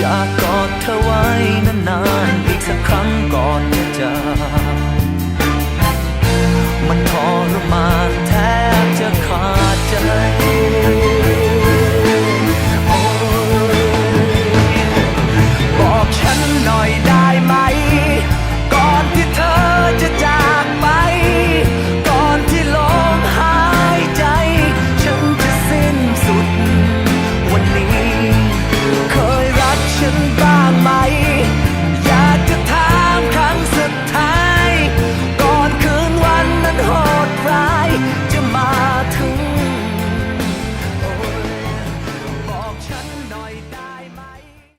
อยากกอดเธอไว้นานๆ